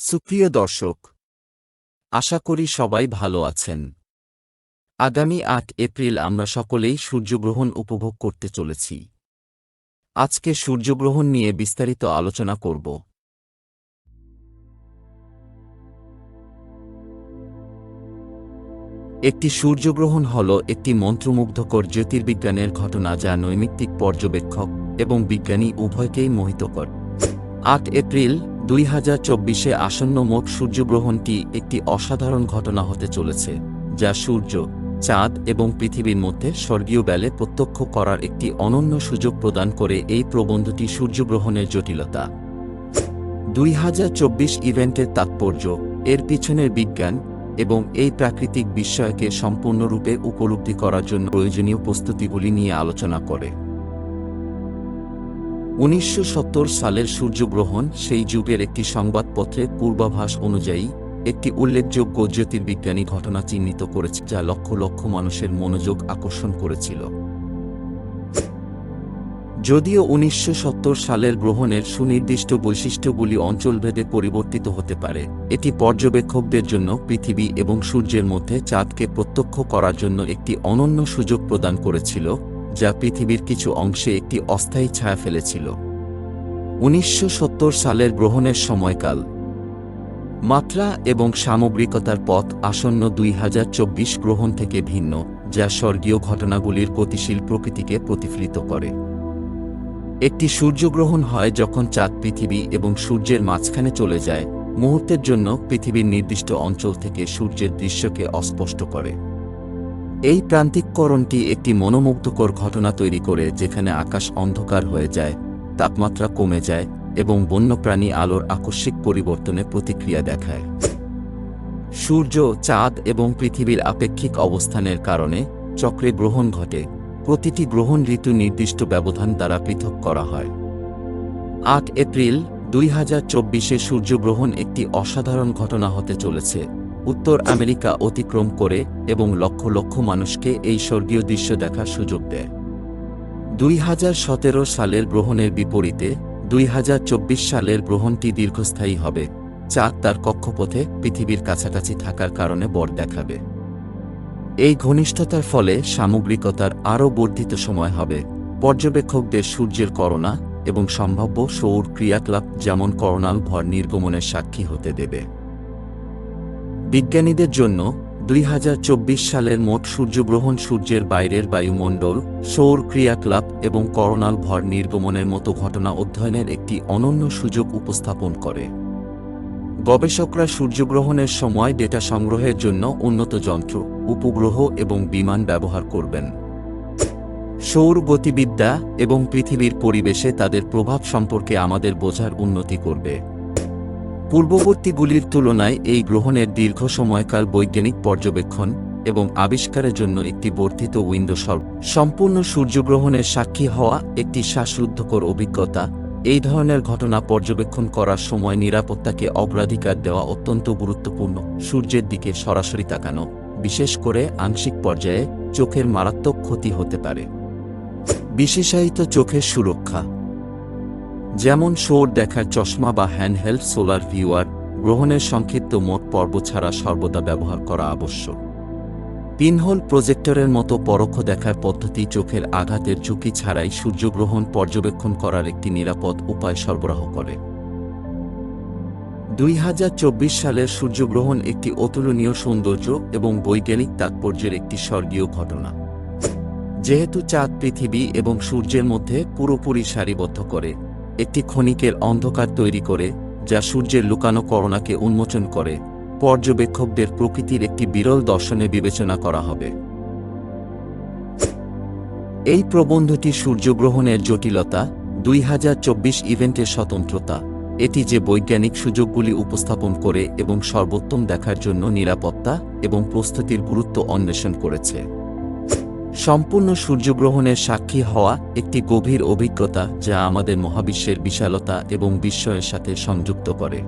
সুপ্রিয় দর্শক, আশা করি সবাই ভালো আছেন। আগামী আট এপ্রিল আমরা সকলেই সূর্যগ্রহণ উপভোগ করতে চলেছি। আজকে সূর্যগ্রহণ নিয়ে বিস্তারিত আলোচনা করব। একটি সূর্যগ্রহণ হল একটি মন্ত্রমুগ্ধকর জ্যোতির্বিজ্ঞানের ঘটনা যা নৈমিত্তিক পর্যবেক্ষক এবং বিজ্ঞানী উভয়কেই মোহিত করে। আট এপ্রিল দুই হাজার চব্বিশে আসন্ন মোট সূর্যগ্রহণটি একটি অসাধারণ ঘটনা হতে চলেছে, যা সূর্য, চাঁদ এবং পৃথিবীর মধ্যে স্বর্গীয় ব্যালে প্রত্যক্ষ করার একটি অনন্য সুযোগ প্রদান করে এই প্রবন্ধটি সূর্যগ্রহণের জটিলতা। দুই হাজার চব্বিশ ইভেন্টের তাৎপর্য, এর পিছনের বিজ্ঞান এবং এই প্রাকৃতিক বিস্ময়কে সম্পূর্ণরূপে উপলব্ধি করার জন্য প্রয়োজনীয় প্রস্তুতিগুলি নিয়ে আলোচনা করে। উনিশশো সত্তর সালের সূর্যগ্রহণ সেই যুগের একটি সংবাদপত্রের পূর্বাভাস অনুযায়ী একটি উল্লেখযোগ্য জ্যোতির্বিজ্ঞানী ঘটনা চিহ্নিত করেছে, যা লক্ষ লক্ষ মানুষের মনোযোগ আকর্ষণ করেছিল। যদিও উনিশশো সত্তর সালের গ্রহণের সুনির্দিষ্ট বৈশিষ্ট্যগুলি অঞ্চলভেদে পরিবর্তিত হতে পারে, এটি পর্যবেক্ষকদের জন্য পৃথিবী এবং সূর্যের মধ্যে চাঁদকে প্রত্যক্ষ করার জন্য একটি অনন্য সুযোগ প্রদান করেছিল যা পৃথিবীর কিছু অংশে একটি অস্থায়ী ছায়া ফেলেছিল। উনিশশো সত্তর সালের গ্রহণের সময়কাল। মাত্রা এবং সামগ্রিকতার পথ আসন্ন দুই হাজার চব্বিশ গ্রহণ থেকে ভিন্ন, যা স্বর্গীয় ঘটনাগুলির গতিশীল প্রকৃতিকে প্রতিফলিত করে। একটি সূর্যগ্রহণ হয় যখন চাঁদ পৃথিবী এবং সূর্যের মাঝখানে চলে যায়, মুহূর্তের জন্য পৃথিবীর নির্দিষ্ট অঞ্চল থেকে সূর্যের দৃশ্যকে অস্পষ্ট করে। এই প্রান্তিককরণটি একটি মনোমুগ্ধকর ঘটনা তৈরি করে যেখানে আকাশ অন্ধকার হয়ে যায়, তাপমাত্রা কমে যায় এবং বন্যপ্রাণী আলোর আকস্মিক পরিবর্তনে প্রতিক্রিয়া দেখায়। সূর্য, চাঁদ এবং পৃথিবীর আপেক্ষিক অবস্থানের কারণে চক্রে গ্রহণ ঘটে। প্রতিটি গ্রহণ ঋতু নির্দিষ্ট ব্যবধান দ্বারা পৃথক করা হয়। আট এপ্রিল দুই হাজার চব্বিশে সূর্যগ্রহণ একটি অসাধারণ ঘটনা হতে চলেছে। উত্তর আমেরিকা অতিক্রম করে এবং লক্ষ লক্ষ মানুষকে এই স্বর্গীয় দৃশ্য দেখার সুযোগ দেয়। দুই হাজার সতেরো সালের গ্রহণের বিপরীতে দুই হাজার চব্বিশ সালের গ্রহণটি দীর্ঘস্থায়ী হবে চাঁদ তার কক্ষপথে পৃথিবীর কাছাকাছি থাকার কারণে বর দেখাবে। এই ঘনিষ্ঠতার ফলে সামগ্রিকতার আরও বর্ধিত সময় হবে। পর্যবেক্ষকদের সূর্যের করোনা এবং সম্ভাব্য সৌর ক্রিয়াকলাপ যেমন করোনাল ভর নির্গমনের সাক্ষী হতে দেবে। বিজ্ঞানীদের জন্য দুই হাজার চব্বিশ সালের মোট সূর্যগ্রহণ সূর্যের বাইরের বায়ুমণ্ডল, সৌর ক্রিয়াকলাপ এবং করোনাল ভর নির্গমনের মতো ঘটনা অধ্যয়নের একটি অনন্য সুযোগ উপস্থাপন করে। গবেষকরা সূর্যগ্রহণের সময় ডেটা সংগ্রহের জন্য উন্নত যন্ত্র, উপগ্রহ এবং বিমান ব্যবহার করবেন। সৌর গতিবিদ্যা এবং পৃথিবীর পরিবেশে তাদের প্রভাব সম্পর্কে আমাদের বোঝার উন্নতি করবে। পূর্ববর্তীগুলির তুলনায় এই গ্রহণের দীর্ঘ সময়কাল বৈজ্ঞানিক পর্যবেক্ষণ এবং আবিষ্কারের জন্য একটি বর্ধিত উইন্ডো সর্ব সম্পূর্ণ সূর্যগ্রহণের সাক্ষী হওয়া একটি শ্বাসরুদ্ধকর অভিজ্ঞতা। এই ধরনের ঘটনা পর্যবেক্ষণ করার সময় নিরাপত্তাকে অগ্রাধিকার দেওয়া অত্যন্ত গুরুত্বপূর্ণ, সূর্যের দিকে সরাসরি তাকানো, বিশেষ করে আংশিক পর্যায়ে চোখের মারাত্মক ক্ষতি হতে পারে। বিশেষায়িত চোখের সুরক্ষা যেমন শোর দেখার চশমা বা হ্যান্ডহেল্ড সোলার ভিউয়ার গ্রহণের সংক্ষিপ্ত মোট পর্ব ছাড়া সর্বদা ব্যবহার করা আবশ্যক। পিনহোল প্রজেক্টরের মতো পরোক্ষ দেখার পদ্ধতি চোখের আঘাতের ঝুঁকি ছাড়াই সূর্যগ্রহণ পর্যবেক্ষণ করার একটি নিরাপদ উপায় সরবরাহ করে। দুই হাজার চব্বিশ সালের সূর্যগ্রহণ একটি অতুলনীয় সৌন্দর্য এবং বৈজ্ঞানিক তাৎপর্যের একটি স্বর্গীয় ঘটনা। যেহেতু চাঁদ পৃথিবী এবং সূর্যের মধ্যে পুরোপুরি সারিবদ্ধ করে একটি ক্ষণিকের অন্ধকার তৈরি করে, যা সূর্যের লুকানো করোনাকে উন্মোচন করে। পর্যবেক্ষকদের প্রকৃতির একটি বিরল দর্শনে বিবেচনা করা হবে। এই প্রবন্ধটি সূর্যগ্রহণের জটিলতা, দুই হাজার চব্বিশ ইভেন্টের স্বতন্ত্রতা, এটি যে বৈজ্ঞানিক সুযোগগুলি উপস্থাপন করে এবং সর্বোত্তম দেখার জন্য নিরাপত্তা এবং প্রস্তুতির গুরুত্ব অন্বেষণ করেছে। সম্পূর্ণ সূর্যগ্রহণের সাক্ষী হওয়া একটি গভীর অভিজ্ঞতা যা আমাদের মহাবিশ্বের বিশালতা এবং বিস্ময়ের সাথে সংযুক্ত করে।